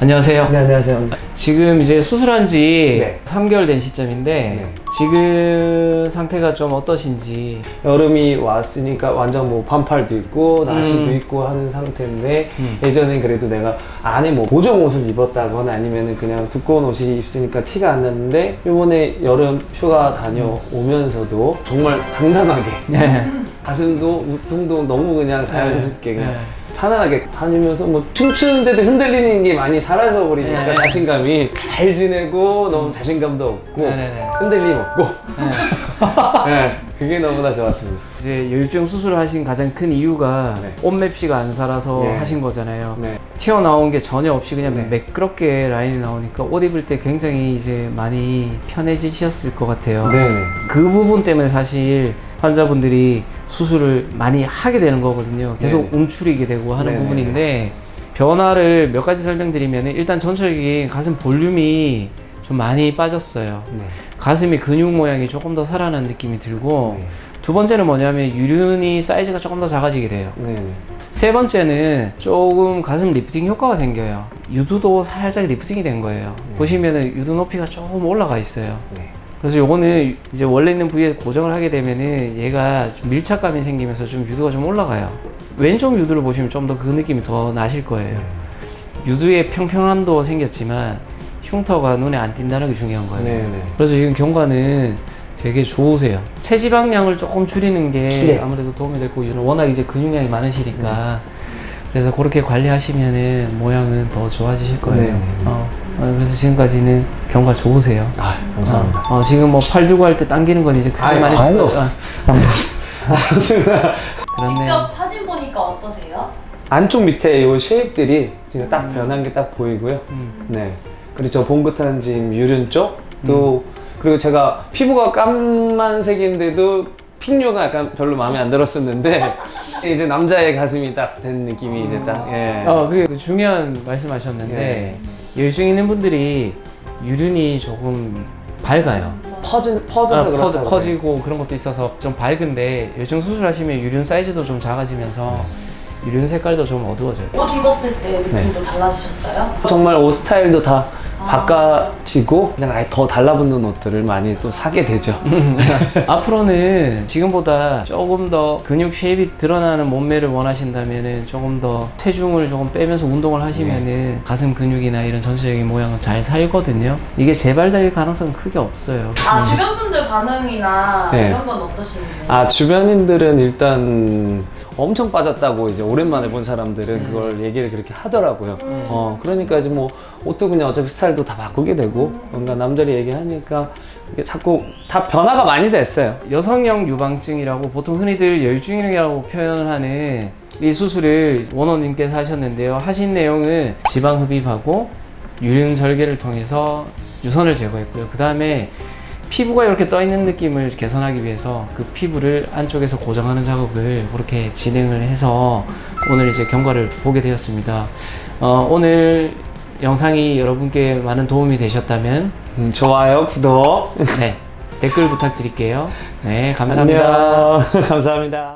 안녕하세요. 네, 안녕하세요. 지금 이제 수술한 지 네. 3개월 된 시점인데 네. 지금 상태가 좀 어떠신지 여름이 왔으니까 완전 뭐 반팔도 있고 나시도 음. 있고 하는 상태인데 음. 예전엔 그래도 내가 안에 뭐 보정 옷을 입었다거나 아니면은 그냥 두꺼운 옷이 입으니까 티가 안 났는데 이번에 여름 휴가 다녀오면서도 정말 당당하게 네. 가슴도 우통도 너무 그냥 자연스럽게 네. 그냥 네. 편안하게 다니면서 뭐 춤추는데도 흔들리는 게 많이 사라져 버리니까 네. 자신감이 잘 지내고 너무 자신감도 없고 네 네 네. 흔들림 없고 네. 네, 그게 너무나 좋았습니다. 이제 열중 수술을 하신 가장 큰 이유가 네. 옷맵시가 안 살아서 네. 하신 거잖아요. 네. 튀어나온 게 전혀 없이 그냥 네. 매끄럽게 라인이 나오니까 옷 입을 때 굉장히 이제 많이 편해지셨을 것 같아요. 네네. 그 부분 때문에 사실 환자분들이 수술을 많이 하게 되는 거거든요. 계속 네네. 움츠리게 되고 하는 네네네. 부분인데 변화를 몇 가지 설명드리면 일단 전체적인 가슴 볼륨이 좀 많이 빠졌어요. 네. 가슴이 근육 모양이 조금 더 살아난 느낌이 들고 네. 두 번째는 뭐냐면 유륜이 사이즈가 조금 더 작아지게 돼요. 네네. 세 번째는 조금 가슴 리프팅 효과가 생겨요. 유두도 살짝 리프팅이 된 거예요. 네. 보시면은 유두 높이가 조금 올라가 있어요. 네. 그래서 요거는 이제 원래 있는 부위에 고정을 하게 되면은 얘가 좀 밀착감이 생기면서 좀 유두가 좀 올라가요. 왼쪽 유두를 보시면 좀 더 그 느낌이 더 나실 거예요. 유두의 평평함도 생겼지만 흉터가 눈에 안 띈다는 게 중요한 거예요. 네네. 그래서 지금 경과는 되게 좋으세요. 체지방량을 조금 줄이는 게 네. 아무래도 도움이 될 거고 워낙 이제 근육량이 많으시니까 그래서 그렇게 관리하시면은 모양은 더 좋아지실 거예요. 네. 어, 어, 그래서 지금까지는 경과 좋으세요. 아, 감사합니다. 어, 어, 지금 뭐 팔 들고 할 때 당기는 건 이제 그때 아유, 많이 아유. 어, 그렇네. 직접 사진 보니까 어떠세요? 안쪽 밑에 이 쉐입들이 지금 딱 변한 게 딱 보이고요. 음. 네. 그리고 저 봉긋한 지금 유륜 쪽, 또, 그리고 제가 피부가 까만색인데도 핑류가 약간 별로 마음에 안 들었었는데, 이제 남자의 가슴이 딱 된 느낌이 이제 딱, 예. 어, 그게 그 중요한 말씀하셨는데 열중 있는 분들이 유륜이 조금 밝아요. 퍼진, 퍼져서 아, 퍼, 그렇다고. 퍼지고 그런 것도 있어서 좀 밝은데 요즘 수술하시면 유륜 사이즈도 좀 작아지면서 유륜 색깔도 좀 어두워져요. 옷 입었을 때 네. 느낌도 달라지셨어요? 정말 옷 스타일도 다 바꿔지고, 그냥 아예 더 달라붙는 옷들을 많이 또 사게 되죠. 앞으로는 지금보다 조금 더 근육 쉐입이 드러나는 몸매를 원하신다면은 조금 더 체중을 조금 빼면서 운동을 하시면은 가슴 근육이나 이런 전체적인 모양은 잘 살거든요. 이게 재발될 가능성은 크게 없어요. 아 주변 분들 반응이나 네. 이런 건 어떠신지? 아 주변인들은 일단 엄청 빠졌다고 이제 오랜만에 본 사람들은 그걸 얘기를 그렇게 하더라고요. 어 그러니까 이제 뭐 옷도 그냥 어차피 스타일도 다 바꾸게 되고 뭔가 남들이 얘기하니까 이게 자꾸 다 변화가 많이 됐어요. 여성형 유방증이라고 보통 흔히들 열중이라고 표현을 하는 이 수술을 원호님께서 하셨는데요. 하신 내용은 지방 흡입하고 유륜 절개를 통해서 유선을 제거했고요. 그 다음에 피부가 이렇게 떠 있는 느낌을 개선하기 위해서 그 피부를 안쪽에서 고정하는 작업을 그렇게 진행을 해서 오늘 이제 경과를 보게 되었습니다. 어, 오늘 영상이 여러분께 많은 도움이 되셨다면 음, 좋아요, 구독. 네 댓글 부탁드릴게요. 네 감사합니다. 안녕. 감사합니다.